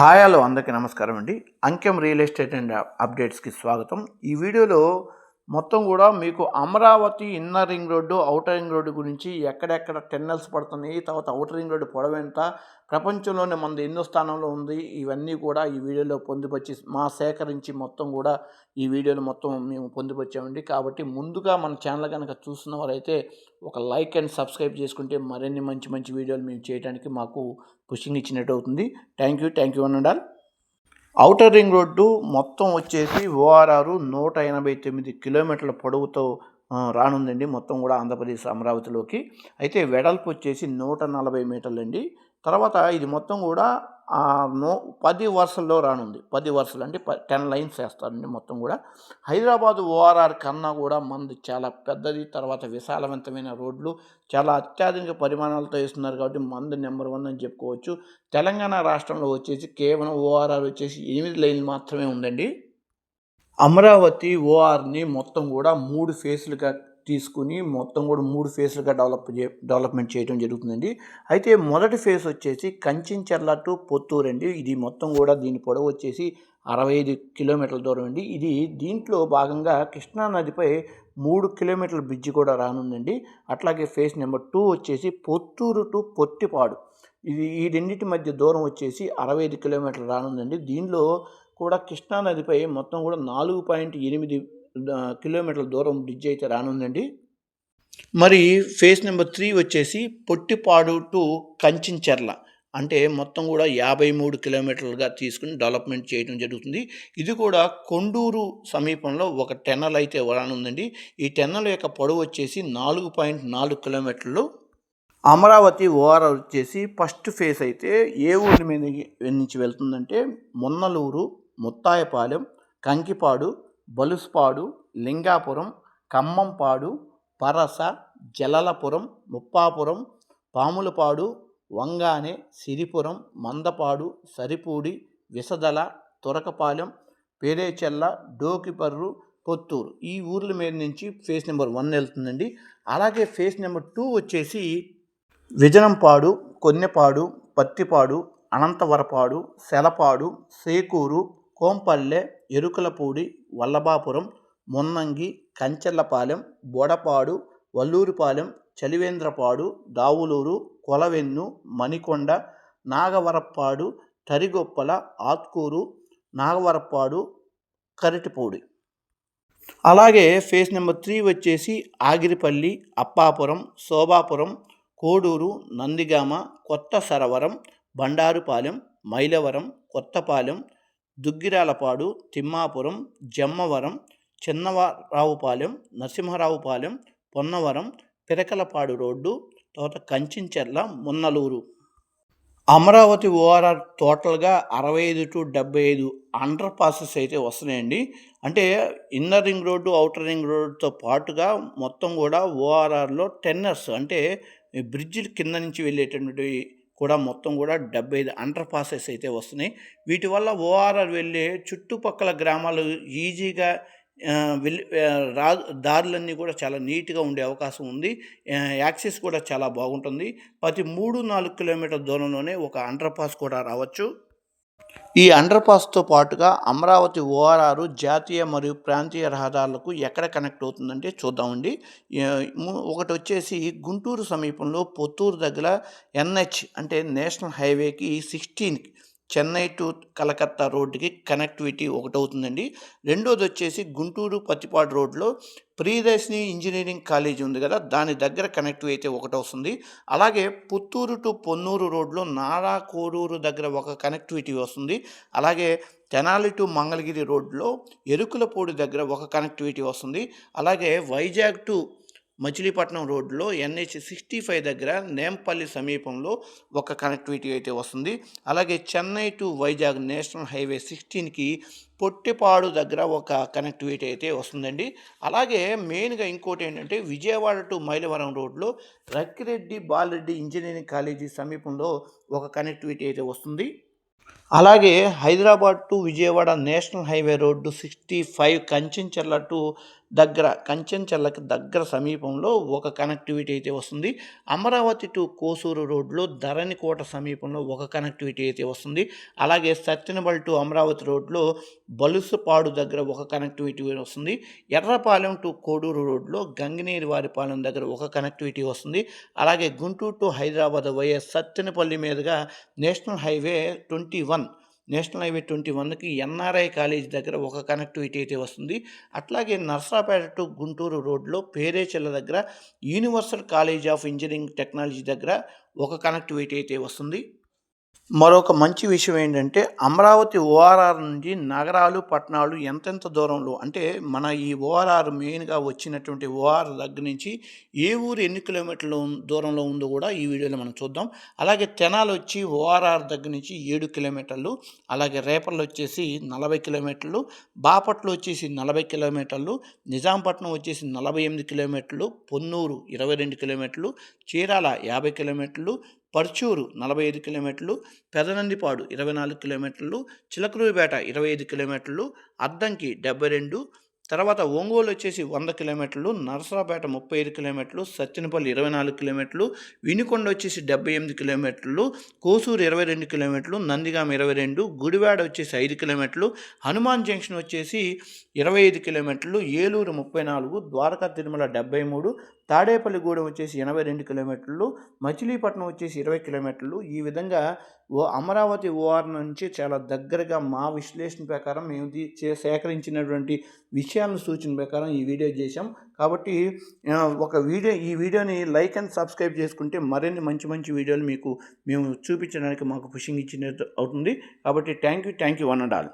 Hi hello అందరికీ నమస్కారం అండి. అంకెం రియల్ ఎస్టేట్ అండ్ అప్డేట్స్కి స్వాగతం. ఈ వీడియోలో మొత్తం కూడా మీకు Amaravati inner ring road outer ring road గురించి ఎక్కడెక్కడ టెన్నెల్స్ పడుతున్నాయి తర్వాత అవుటర్ రింగ్ రోడ్డు పొడవు ఎంత ప్రపంచంలోనే మనది ఎన్నో స్థానంలో ఉంది ఇవన్నీ కూడా ఈ వీడియోలో పొందుపరిచి మా సేకరించి మొత్తం కూడా ఈ వీడియోలు మొత్తం మేము పొందుపరిచామండి. కాబట్టి ముందుగా మన ఛానల్ కనుక చూస్తున్న వారైతే ఒక లైక్ అండ్ సబ్స్క్రైబ్ చేసుకుంటే మరిన్ని మంచి మంచి వీడియోలు మేము చేయడానికి మాకు పుషింగ్ ఇచ్చినట్టు అవుతుంది. థ్యాంక్ యూ థ్యాంక్ యూ అనండాల్ ఔటర్ రింగ్ రోడ్డు మొత్తం వచ్చేసి ఓఆర్ఆర్ నూట ఎనభై తొమ్మిది కిలోమీటర్ల పొడవుతో రానుందండి. మొత్తం కూడా ఆంధ్రప్రదేశ్ అమరావతిలోకి. అయితే వెడల్పు వచ్చేసి నూట నలభై మీటర్లండి. తర్వాత ఇది మొత్తం కూడా ఆ, నో పది వరుసల్లో రానుంది. పది వరుసలు అంటే ప టెన్ లైన్స్ వేస్తారండి మొత్తం కూడా. హైదరాబాద్ ఓఆర్ఆర్ కన్నా కూడా మంది చాలా పెద్దది తర్వాత విశాలవంతమైన రోడ్లు చాలా అత్యాధునిక పరిమాణాలతో వేస్తున్నారు కాబట్టి మంది నెంబర్ వన్ అని చెప్పుకోవచ్చు. తెలంగాణ రాష్ట్రంలో వచ్చేసి కేవలం ఓఆర్ఆర్ వచ్చేసి ఎనిమిది లైన్లు మాత్రమే ఉందండి. అమరావతి ఓఆర్ని మొత్తం కూడా మూడు ఫేజ్లుగా తీసుకుని మొత్తం కూడా మూడు ఫేజ్లుగా డెవలప్ చే డెవలప్మెంట్ చేయడం జరుగుతుందండి. అయితే మొదటి ఫేజ్ వచ్చేసి కంచించెర్ల టు పొత్తూరు అండి. ఇది మొత్తం కూడా దీని పొడవు వచ్చేసి అరవై ఐదు కిలోమీటర్ల దూరం అండి. ఇది దీంట్లో భాగంగా కృష్ణా నదిపై మూడు కిలోమీటర్ల బ్రిడ్జి కూడా రానుందండి. అట్లాగే ఫేజ్ నెంబర్ టూ వచ్చేసి పొత్తూరు టు పొట్టిపాడు. ఇది ఈ రెండింటి మధ్య దూరం వచ్చేసి అరవై ఐదు కిలోమీటర్లు రానుందండి. దీనిలో కూడా కృష్ణా నదిపై మొత్తం కూడా నాలుగు పాయింట్ ఎనిమిది కిలోమీటర్ల దూరం బ్రిడ్జ్ అయితే రానుందండి. మరి ఫేజ్ నెంబర్ త్రీ వచ్చేసి పొట్టిపాడు టు కంచించెర్ల. అంటే మొత్తం కూడా యాభై మూడు కిలోమీటర్లుగా తీసుకుని డెవలప్మెంట్ చేయడం జరుగుతుంది. ఇది కూడా కొండూరు సమీపంలో ఒక టెన్నల్ అయితే రానుందండి. ఈ టెన్నల్ యొక్క పొడవు వచ్చేసి నాలుగు పాయింట్ నాలుగు కిలోమీటర్లు. అమరావతి ఓఆర్ఆర్ వచ్చేసి ఫస్ట్ ఫేజ్ అయితే ఏ ఊరి మీద నుంచి వెళ్తుందంటే మొన్నలూరు ముత్తాయపాలెం కంకిపాడు బలుస్పాడు లింగాపురం ఖమ్మంపాడు పరస జలలపురం ముప్పాపురం పాములపాడు వంగానే సిరిపురం మందపాడు సరిపూడి విసదల తురకపాలెం పేరేచెల్ల డోకిపర్రు పొత్తూరు. ఈ ఊర్ల మీద నుంచి ఫేస్ నెంబర్ వన్ వెళ్తుందండి. అలాగే ఫేస్ నెంబర్ టూ వచ్చేసి విజనంపాడు కొన్నెపాడు పత్తిపాడు అనంతవరపాడు సెలపాడు సేకూరు కోంపల్లె ఎరుకలపూడి వల్లభాపురం మున్నంగి కంచెర్లపాలెం బోడపాడు వల్లూరుపాలెం చలివేంద్రపాడు దావులూరు కొలవెన్ను మణికొండ నాగవరప్పాడు తరిగొప్పల ఆత్కూరు నాగవరప్పాడు కరిటిపూడి. అలాగే ఫేజ్ నెంబర్ త్రీ వచ్చేసి ఆగిరిపల్లి అప్పాపురం శోభాపురం కోడూరు నందిగామ కొత్త సరవరం బండారుపాలెం మైలవరం కొత్తపాలెం దుగ్గిరాలపాడు తిమ్మాపురం జమ్మవరం చిన్నరావుపాలెం నరసింహరావుపాలెం పొన్నవరం పిరకలపాడు రోడ్డు తర్వాత కంచించెర్ల మున్నలూరు. అమరావతి ఓఆర్ఆర్ టోటల్గా అరవై ఐదు టు డెబ్బై ఐదు అండర్ పాసెస్ అయితే వస్తున్నాయండి. అంటే inner ring road outer ring రోడ్డుతో పాటుగా మొత్తం కూడా ఓఆర్ఆర్లో టెన్నర్స్ అంటే బ్రిడ్జ్ కింద నుంచి వెళ్ళేటటువంటి కూడా మొత్తం కూడా డెబ్బై ఐదు అండర్ పాసెస్ అయితే వస్తున్నాయి. వీటి వల్ల ఓఆర్ఆర్ వెళ్ళే చుట్టుపక్కల గ్రామాలు ఈజీగా వెళ్ళి రా దారులన్నీ కూడా చాలా నీట్గా ఉండే అవకాశం ఉంది. యాక్సెస్ కూడా చాలా బాగుంటుంది. ప్రతి మూడు నాలుగు కిలోమీటర్ల దూరంలోనే ఒక అండర్ పాస్ కూడా రావచ్చు. ఈ అండర్పాస్తో పాటుగా అమరావతి ఓఆర్ఆర్ జాతీయ మరియు ప్రాంతీయ రహదారులకు ఎక్కడ కనెక్ట్ అవుతుందంటే చూద్దామండి. ఒకటి వచ్చేసి గుంటూరు సమీపంలో పొత్తూరు దగ్గర ఎన్హెచ్ అంటే నేషనల్ హైవేకి సిక్స్టీన్ చెన్నై టు కలకత్తా రోడ్డుకి కనెక్టివిటీ ఒకటి అవుతుందండి రెండోది వచ్చేసి గుంటూరు పత్తిపాడు రోడ్లో ప్రియదర్శిని ఇంజనీరింగ్ కాలేజీ ఉంది కదా దాని దగ్గర కనెక్టివ్ అయితే ఒకటి వస్తుంది అలాగే పుత్తూరు టు పొన్నూరు రోడ్లో నారా కోరూరు దగ్గర ఒక కనెక్టివిటీ వస్తుంది. అలాగే తెనాలి టు మంగళగిరి రోడ్లో ఎరుకులపూడి దగ్గర ఒక కనెక్టివిటీ వస్తుంది. అలాగే వైజాగ్ టు మచిలీపట్నం రోడ్లో ఎన్హెచ్ సిక్స్టీ ఫైవ్ దగ్గర నేంపల్లి సమీపంలో ఒక కనెక్టివిటీ అయితే వస్తుంది. అలాగే Chennai to Vizag national highway సిక్స్టీన్కి Pottipadu దగ్గర ఒక కనెక్టివిటీ అయితే వస్తుందండి. అలాగే మెయిన్గా ఇంకోటి ఏంటంటే విజయవాడ టు మైలవరం రోడ్లో రక్కిరెడ్డి బాలరెడ్డి ఇంజనీరింగ్ కాలేజీ సమీపంలో ఒక కనెక్టివిటీ అయితే వస్తుంది. అలాగే Hyderabad to Vijayawada national highway road sixty five Kanchencherla to దగ్గర కంచెంచెర్లకు దగ్గర సమీపంలో ఒక కనెక్టివిటీ అయితే వస్తుంది. అమరావతి టు కోసూరు రోడ్లో ధరణికోట సమీపంలో ఒక కనెక్టివిటీ అయితే వస్తుంది. అలాగే సత్యనబల్ టు అమరావతి రోడ్లో బలుసుపాడు దగ్గర ఒక కనెక్టివిటీ వస్తుంది. ఎర్రపాలెం టు కోడూరు రోడ్లో గంగినేరి వారిపాలెం దగ్గర ఒక కనెక్టివిటీ వస్తుంది. అలాగే గుంటూరు టు హైదరాబాద్ వైఎస్ సత్తెనపల్లి మీదుగా national highway twenty one national highway twenty వన్కి ఎన్ఆర్ఐ కాలేజ్ దగ్గర ఒక కనెక్టివిటీ అయితే వస్తుంది. అట్లాగే నర్సాపేట టు గుంటూరు రోడ్లో పేరేచెల్ల దగ్గర universal college of engineering technology దగ్గర ఒక కనెక్టివిటీ అయితే వస్తుంది. మరొక మంచి విషయం ఏంటంటే అమరావతి ఓఆర్ఆర్ నుంచి నగరాలు పట్టణాలు ఎంతెంత దూరంలో? అంటే మన ఈ ఓఆర్ఆర్ మెయిన్గా వచ్చినటువంటి ఓఆర్ దగ్గర నుంచి ఏ ఊరు ఎన్ని కిలోమీటర్ల దూరంలో ఉందో కూడా ఈ వీడియోలో మనం చూద్దాం. అలాగే తెనాలు వచ్చి ఓఆర్ఆర్ దగ్గర నుంచి ఏడు కిలోమీటర్లు అలాగే రేపర్లు వచ్చేసి నలభై కిలోమీటర్లు బాపట్ల వచ్చేసి నలభై కిలోమీటర్లు నిజాంపట్నం వచ్చేసి నలభై ఎనిమిది కిలోమీటర్లు పొన్నూరు ఇరవై రెండు కిలోమీటర్లు చీరాల యాభై కిలోమీటర్లు పర్చూరు నలభై ఐదు కిలోమీటర్లు పెదనందిపాడు ఇరవై నాలుగు కిలోమీటర్లు చిలకలూరిపేట ఇరవై ఐదు కిలోమీటర్లు అద్దంకి డెబ్బై రెండు తర్వాత ఒంగోలు వచ్చేసి వంద కిలోమీటర్లు నరసరాపేట ముప్పై ఐదు కిలోమీటర్లు సత్తెనపల్లి ఇరవై నాలుగు కిలోమీటర్లు వినుకొండ వచ్చేసి డెబ్బై ఎనిమిది కిలోమీటర్లు కోసూరు ఇరవై రెండు కిలోమీటర్లు నందిగామ ఇరవై రెండు గుడివాడ వచ్చేసి ఐదు కిలోమీటర్లు హనుమాన్ జంక్షన్ వచ్చేసి ఇరవై ఐదు కిలోమీటర్లు ఏలూరు ముప్పై నాలుగు ద్వారకా తిరుమల డెబ్బై మూడు తాడేపల్లిగూడెం వచ్చేసి ఎనభై రెండు కిలోమీటర్లు మచిలీపట్నం వచ్చేసి ఇరవై కిలోమీటర్లు. ఈ విధంగా ఓ అమరావతి ఓఆర్ నుంచి చాలా దగ్గరగా మా విశ్లేషణ ప్రకారం మేము చే- సేకరించినటువంటి విషయాలను సూచన ప్రకారం ఈ వీడియో చేశాం. కాబట్టి ఒక వీడియో ఈ వీడియోని లైక్ అండ్ సబ్స్క్రైబ్ చేసుకుంటే మరిన్ని మంచి మంచి వీడియోలు మీకు మేము చూపించడానికి మాకు పుషింగ్ ఇచ్చినట్టు అవుతుంది. కాబట్టి thank you thank you one and all.